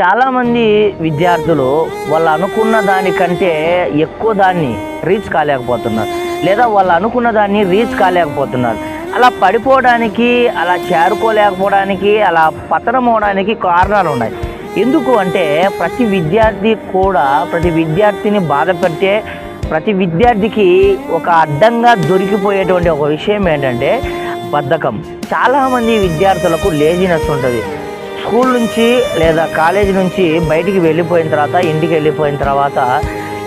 చాలామంది విద్యార్థులు వాళ్ళు అనుకున్న దానికంటే ఎక్కువ దాన్ని రీచ్ కాలేకపోతున్నారు. లేదా వాళ్ళు అనుకున్న దాన్ని రీచ్ కాలేకపోతున్నారు. అలా పడిపోవడానికి అలా చేరుకోలేకపోవడానికి అలా పతనం అవడానికి కారణాలు ఉన్నాయి. ఎందుకు అంటే ప్రతి విద్యార్థి కూడా ప్రతి విద్యార్థిని బాధపెట్టే ప్రతి విద్యార్థికి ఒక అడ్డంగా దొరికిపోయేటువంటి ఒక విషయం ఏంటంటే బద్ధకం. చాలామంది విద్యార్థులకు లేజినెస్ ఉంటుంది. స్కూల్ నుంచి లేదా కాలేజీ నుంచి బయటికి వెళ్ళిపోయిన తర్వాత ఇంటికి వెళ్ళిపోయిన తర్వాత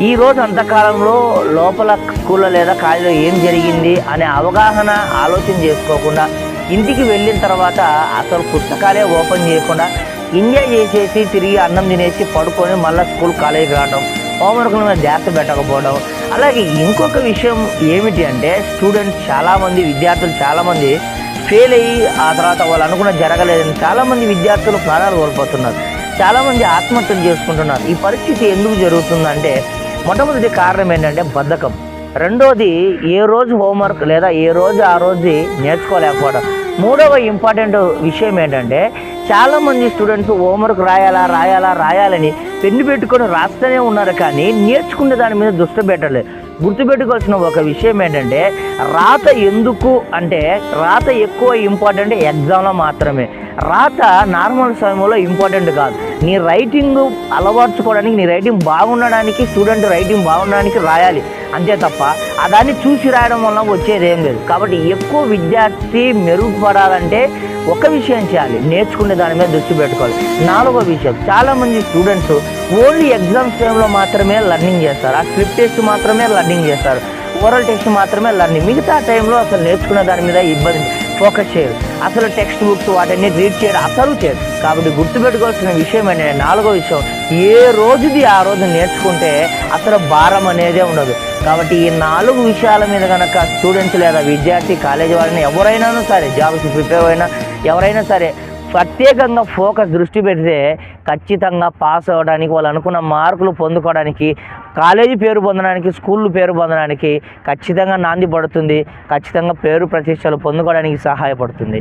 ఈ రోజు అంతకాలంలో లోపల స్కూల్లో లేదా కాలేజీలో ఏం జరిగింది అనే అవగాహన ఆలోచన చేసుకోకుండా ఇంటికి వెళ్ళిన తర్వాత అసలు పుస్తకాలే ఓపెన్ చేయకుండా ఎంజాయ్ చేసేసి తిరిగి అన్నం తినేసి పడుకొని మళ్ళీ స్కూల్ కాలేజీకి రావడం హోంవర్క్ల మీద ధ్యాస పెట్టకపోవడం. అలాగే ఇంకొక విషయం ఏమిటి అంటే స్టూడెంట్స్ చాలామంది విద్యార్థులు చాలామంది ఫెయిల్ అయ్యి ఆ తర్వాత వాళ్ళు అనుకున్న జరగలేదని చాలామంది విద్యార్థులు ప్రాణాలు కోల్పోతున్నారు. చాలామంది ఆత్మహత్యలు చేసుకుంటున్నారు. ఈ పరిస్థితి ఎందుకు జరుగుతుందంటే మొట్టమొదటి కారణం ఏంటంటే బద్ధకం. రెండోది ఏ రోజు హోంవర్క్ లేదా ఏ రోజు ఆ రోజు నేర్చుకోలేకపోవడం. మూడవ ఇంపార్టెంట్ విషయం ఏంటంటే చాలామంది స్టూడెంట్స్ హోంవర్క్ రాయాలా రాయాలా రాయాలని పెన్ను పెట్టుకొని రాస్తూనే ఉన్నారు కానీ నేర్చుకునే దాని మీద దృష్టి పెట్టలేదు. గుర్తుపెట్టుకోవాల్సిన ఒక విషయం ఏంటంటే రాత ఎందుకు అంటే రాత ఎక్కువ ఇంపార్టెంట్ ఎగ్జామ్లో మాత్రమే. రాత నార్మల్ సమయంలో ఇంపార్టెంట్ కాదు. నీ రైటింగ్ అలవర్చుకోవడానికి నీ రైటింగ్ బాగుండడానికి స్టూడెంట్ రైటింగ్ బాగుండడానికి రాయాలి. అంతే తప్ప దాన్ని చూసి రాయడం వల్ల వచ్చేది ఏం లేదు. కాబట్టి ఎక్కువ విద్యార్థి మెరుగుపడాలంటే ఒక విషయం చేయాలి. నేర్చుకునే దాని మీద దృష్టి పెట్టుకోవాలి. నాలుగో విషయం. చాలామంది స్టూడెంట్స్ ఓన్లీ ఎగ్జామ్స్ టైంలో మాత్రమే లర్నింగ్ చేస్తారు. ఆ స్లిప్ టెస్ట్ మాత్రమే లర్నింగ్ చేస్తారు. ఓరల్ టెస్ట్ మాత్రమే లర్నింగ్. మిగతా టైంలో అసలు నేర్చుకునే దాని మీద ఇబ్బంది. ఫోకస్ చేయరు. అసలు టెక్స్ట్ బుక్స్ వాటిని రీడ్ చేయడం అసలు చేయరు. కాబట్టి గుర్తుపెట్టుకోవాల్సిన విషయం ఏంటంటే నాలుగో విషయం ఏ రోజుది ఆ రోజు నేర్చుకుంటే అసలు భారం అనేదే ఉండదు. కాబట్టి ఈ నాలుగు విషయాల మీద కనుక స్టూడెంట్స్ లేదా విద్యార్థి కాలేజీ వాళ్ళని ఎవరైనా సరే జాబ్స్ ప్రిపేర్ అయినా ఎవరైనా సరే ప్రత్యేకంగా ఫోకస్ దృష్టి పెడితే ఖచ్చితంగా పాస్ అవ్వడానికి వాళ్ళు అనుకున్న మార్కులు పొందుకోవడానికి కాలేజీ పేరు పొందడానికి స్కూల్ పేరు పొందడానికి ఖచ్చితంగా నాంది పడుతుంది. ఖచ్చితంగా పేరు ప్రతిష్టలు పొందుకోవడానికి సహాయపడుతుంది.